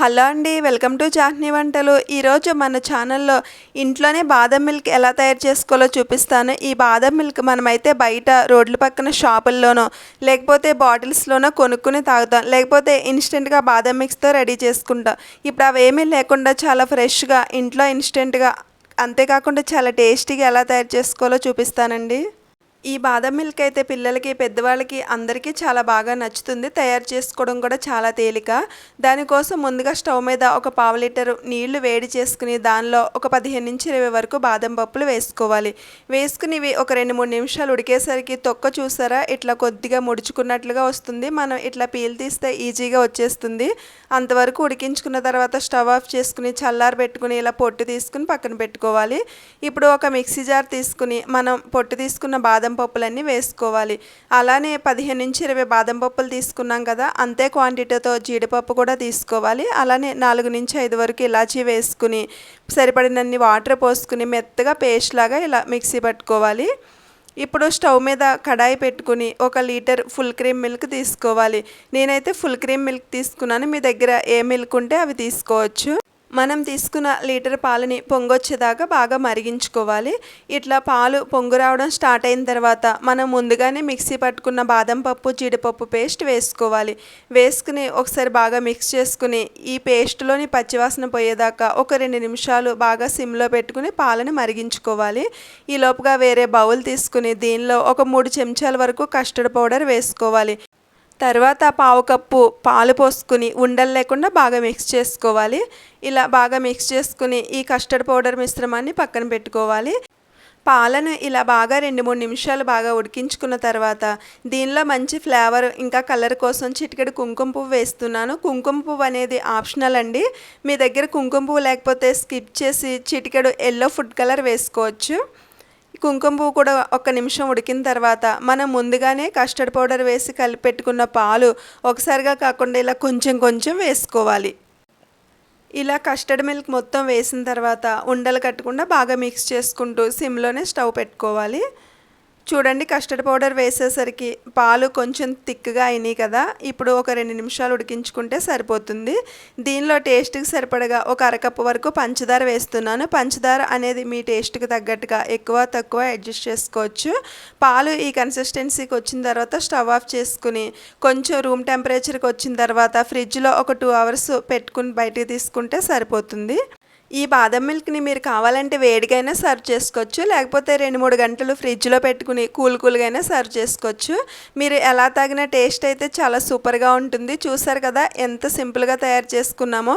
Hello అండి welcome to chutney వంటలు. ఈరోజు మన ఛానల్లో ఇంట్లోనే బాదం మిల్క్ ఎలా తయారు చేసుకోవాలో చూపిస్తాను. ఈ బాదం మిల్క్ మనమైతే బయట రోడ్ల పక్కన షాపుల్లోనో లేకపోతే బాటిల్స్లోనో కొనుక్కుని తాగుతాం. లేకపోతే ఇన్స్టెంట్గా బాదం మిక్స్తో రెడీ చేసుకుంటాం. ఇప్పుడు అవేమీ లేకుండా చాలా ఫ్రెష్గా ఇంట్లో ఇన్స్టెంట్గా అంతేకాకుండా చాలా టేస్టీగా ఎలా తయారు చేసుకోవాలో చూపిస్తానండి. ఈ బాదం మిల్క్ అయితే పిల్లలకి పెద్దవాళ్ళకి అందరికీ చాలా బాగా నచ్చుతుంది. తయారు చేసుకోవడం కూడా చాలా తేలిక. దానికోసం ముందుగా స్టవ్ మీద ఒక పావు లీటర్ నీళ్ళు వేడి చేసుకుని దానిలో ఒక పదిహేను నుంచి ఇరవై వరకు బాదం పప్పులు వేసుకోవాలి. వేసుకుని ఇవి ఒక రెండు మూడు నిమిషాలు ఉడికేసరికి తొక్క చూసారా? ఇట్లా కొద్దిగా ముడుచుకున్నట్లుగా వస్తుంది. మనం ఇట్లా పీల్ తీస్తే ఈజీగా వచ్చేస్తుంది. అంతవరకు ఉడికించుకున్న తర్వాత స్టవ్ ఆఫ్ చేసుకుని చల్లారి పెట్టుకుని ఇలా పొట్టు తీసుకుని పక్కన పెట్టుకోవాలి. ఇప్పుడు ఒక మిక్సీ జార్ తీసుకుని మనం పొట్టు తీసుకున్న బాదం బాదం పప్పులన్నీ వేసుకోవాలి. అలానే పదిహేను నుంచి ఇరవై బాదం పప్పులు తీసుకున్నాం కదా అంతే క్వాంటిటీతో జీడిపప్పు కూడా తీసుకోవాలి. అలానే నాలుగు నుంచి ఐదు వరకు ఇలాచీ వేసుకుని సరిపడినన్ని వాటర్ పోసుకుని మెత్తగా పేస్ట్ లాగా ఇలా మిక్సీ పట్టుకోవాలి. ఇప్పుడు స్టవ్ మీద కడాయి పెట్టుకుని ఒక లీటర్ ఫుల్ క్రీమ్ మిల్క్ తీసుకోవాలి. నేనైతే ఫుల్ క్రీమ్ మిల్క్ తీసుకున్నాను. మీ దగ్గర ఏ మిల్క్ ఉంటే అవి తీసుకోవచ్చు. మనం తీసుకున్న లీటర్ పాలని పొంగొచ్చేదాకా బాగా మరిగించుకోవాలి. ఇట్లా పాలు పొంగు రావడం స్టార్ట్ అయిన తర్వాత మనం ముందుగానే మిక్సీ పట్టుకున్న బాదం పప్పు జీడిపప్పు పేస్ట్ వేసుకోవాలి. వేసుకుని ఒకసారి బాగా మిక్స్ చేసుకుని ఈ పేస్ట్లోని పచ్చివాసన పోయేదాకా ఒక రెండు నిమిషాలు బాగా సిమ్లో పెట్టుకుని పాలను మరిగించుకోవాలి. ఈ లోపుగా వేరే బౌల్ తీసుకుని దీనిలో ఒక మూడు చెంచాల వరకు కస్టర్డ్ పౌడర్ వేసుకోవాలి. తర్వాత పావు కప్పు పాలు పోసుకుని ఉండలు లేకుండా బాగా మిక్స్ చేసుకోవాలి. ఇలా బాగా మిక్స్ చేసుకుని ఈ కస్టర్డ్ పౌడర్ మిశ్రమాన్ని పక్కన పెట్టుకోవాలి. పాలను ఇలా బాగా రెండు మూడు నిమిషాలు బాగా ఉడికించుకున్న తర్వాత దీనిలో మంచి ఫ్లేవర్ ఇంకా కలర్ కోసం చిటికెడు కుంకుమ పువ్వు వేస్తున్నాను. కుంకుమ పువ్వు అనేది ఆప్షనల్ అండి. మీ దగ్గర కుంకుమ పువ్వు లేకపోతే స్కిప్ చేసి చిటికెడు ఎల్లో ఫుడ్ కలర్ వేసుకోవచ్చు. కుంకుమ పువ్వు కూడా ఒక నిమిషం ఉడికిన తర్వాత మనం ముందుగానే కస్టర్డ్ పౌడర్ వేసి కలిపి పెట్టుకున్న పాలు ఒకసారిగా కాకుండా ఇలా కొంచెం కొంచెం వేసుకోవాలి. ఇలా కస్టర్డ్ మిల్క్ మొత్తం వేసిన తర్వాత ఉండలు కట్టకుండా బాగా మిక్స్ చేసుకుంటూ సిమ్లోనే స్టవ్ పెట్టుకోవాలి. చూడండి కస్టర్డ్ పౌడర్ వేసేసరికి పాలు కొంచెం థిక్గా అయినాయి కదా. ఇప్పుడు ఒక రెండు నిమిషాలు ఉడికించుకుంటే సరిపోతుంది. దీనిలో టేస్ట్కి సరిపడగా ఒక అరకప్పు వరకు పంచదార వేస్తున్నాను. పంచదార అనేది మీ టేస్ట్కి తగ్గట్టుగా ఎక్కువ తక్కువ అడ్జస్ట్ చేసుకోవచ్చు. పాలు ఈ కన్సిస్టెన్సీకి వచ్చిన తర్వాత స్టవ్ ఆఫ్ చేసుకుని కొంచెం రూమ్ టెంపరేచర్కి వచ్చిన తర్వాత ఫ్రిడ్జ్లో ఒక టూ అవర్స్ పెట్టుకుని బయటికి తీసుకుంటే సరిపోతుంది. ఈ బాదం మిల్క్ని మీరు కావాలంటే వేడిగైనా సర్వ్ చేసుకోవచ్చు. లేకపోతే రెండు మూడు గంటలు ఫ్రిడ్జ్లో పెట్టుకుని కూల్ కూల్గా సర్వ్ చేసుకోవచ్చు. మీరు ఎలా తాగిన టేస్ట్ అయితే చాలా సూపర్గా ఉంటుంది. చూసారు కదా ఎంత సింపుల్గా తయారు చేసుకున్నామో.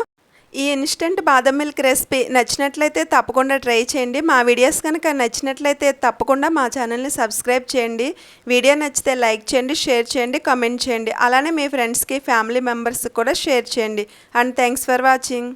ఈ ఇన్స్టెంట్ బాదం మిల్క్ రెసిపీ నచ్చినట్లయితే తప్పకుండా ట్రై చేయండి. మా వీడియోస్ కనుక నచ్చినట్లయితే తప్పకుండా మా ఛానల్ని సబ్స్క్రైబ్ చేయండి. వీడియో నచ్చితే లైక్ చేయండి షేర్ చేయండి కామెంట్ చేయండి. అలానే మీ ఫ్రెండ్స్కి ఫ్యామిలీ మెంబర్స్కి కూడా షేర్ చేయండి. And thanks for watching.